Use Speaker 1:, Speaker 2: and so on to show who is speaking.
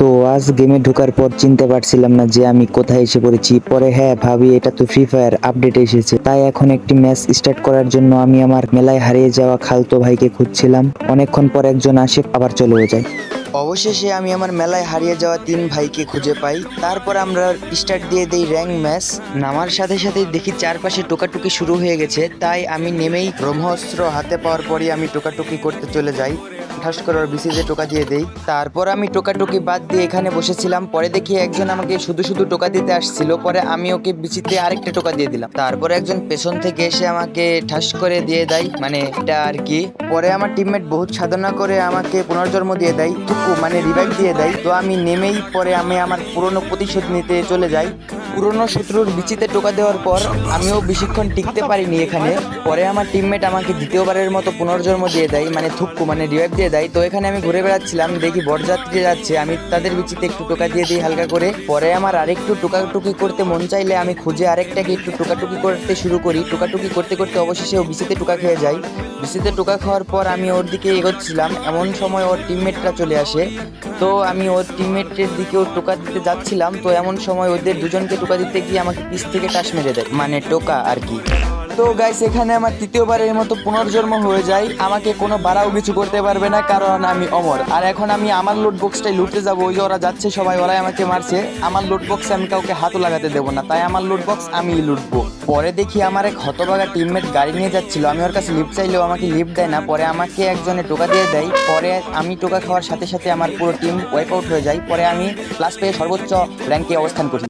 Speaker 1: তো আজ গেমে ঢোকার পর চিনতে পারছিলাম না যে আমি কোথায় এসে পড়েছি। পরে হ্যাঁ ভাবি, এটা তো ফ্রি ফায়ার আপডেট এসেছে। তাই এখন একটি ম্যাচ স্টার্ট করার জন্য আমি আমার মেলায় হারিয়ে যাওয়া খালতো ভাইকে খুঁজছিলাম। অনেকক্ষণ পর একজন আসে, আবার চলেও যায়। অবশেষে আমি আমার মেলায় হারিয়ে যাওয়া তিন ভাইকে খুঁজে পাই। তারপর আমরা স্টার্ট দিয়ে দেই র্যাঙ্ক ম্যাচ নামার সাথে সাথে দেখি চারপাশে টোকাটুকি শুরু হয়ে গেছে। তাই আমি নেমেই ব্রহ্মাস্ত্র হাতে পাওয়ার পরই আমি টোকাটুকি করতে চলে যাই। ঠাস করে বিসিজে টোকা দিয়ে দেই। তারপর আমি টোকাটুকি বাদ দিয়ে এখানে বসেছিলাম। পরে দেখি একজন আমাকে শুধু শুধু টোকা দিতে আসছিল। পরে আমি ওকে বিচিতে আরেকটা টোকা দিয়ে দিলাম। তারপর একজন পেছন থেকে এসে আমাকে ঠাস করে দিয়ে দেয়। মানে এটা আর কি। পরে আমার টিমমেট বহুত সাধনা করে আমাকে পুনর্জন্ম দিয়ে দেয়। টুকু মানে রিভাইভ দিয়ে দেয়। তো আমি নেমেই পরে আমি আমার পুরনো প্রতিশোধ নিতে চলে যাই। পুরনো শত্রুর বিচিতে টোকা দেওয়ার পর আমিও বেশিক্ষণ টিকতে পারিনি এখানে। পরে আমার টিমমেট আমাকে দ্বিতীয়বারের মতো পুনর্জন্ম দিয়ে দেয় মানে থুক্কু মানে রিভাইভ দিয়ে দেয়। তো এখানে আমি ঘুরে বেড়াচ্ছিলাম, দেখি বরযাত্রী যাচ্ছে, আমি তাদের বিচিতে একটু টোকা দিয়ে দিই হালকা করে। পরে আমার আরেকটু টোকাটুকি করতে মন চাইলে আমি খুঁজে আরেকটাকে একটু টোকাটুকি করতে শুরু করি। টোকাটুকি করতে করতে অবশেষে ও বিচিতে টোকা খেয়ে যায়। বিচিতে টোকা খাওয়ার পর আমি ওর দিকে এগোচ্ছিলাম। এমন সময় ওর টিমমেটরা চলে আসে। তো আমি ওর টিমমেটের দিকে ওর টোকা দিতে যাচ্ছিলাম। তো এমন সময় ওদের দুজনকে টোকা দিতে গিয়ে আমাকে পিস থেকে টাস মেরে দেয় মানে টোকা আর কি। তো গাইস এখানে আমার তৃতীয়বারের মতো পুনর্জন্ম হয়ে যায়। আমাকে কোনো বাড়াও কিছু করতে পারবে না, কারণ আমি অমর। আর এখন আমি আমার লুট বক্সটাই লুটতে যাব, ওই যে ওরা যাচ্ছে, সবাই ওরাই আমাকে মারছে। আমার লুট বক্সে আমি কাউকে হাতও লাগাতে দেবো না, তাই আমার লুট বক্স আমি লুটবো। পরে দেখি আমার এক হতবাগা টিমমেট গাড়ি নিয়ে যাচ্ছিল, আমি ওর কাছে লিফ্ট চাইলেও আমাকে লিফ্ট দেয় না। পরে আমাকে একজনে টোকা দিয়ে দেয়, পরে আমি টোকা খাওয়ার সাথে সাথে আমার পুরো টিম ওয়াইপ আউট হয়ে যায়। পরে আমি ক্লাস পেয়ে সর্বোচ্চ র্যাঙ্কে অবস্থান করি।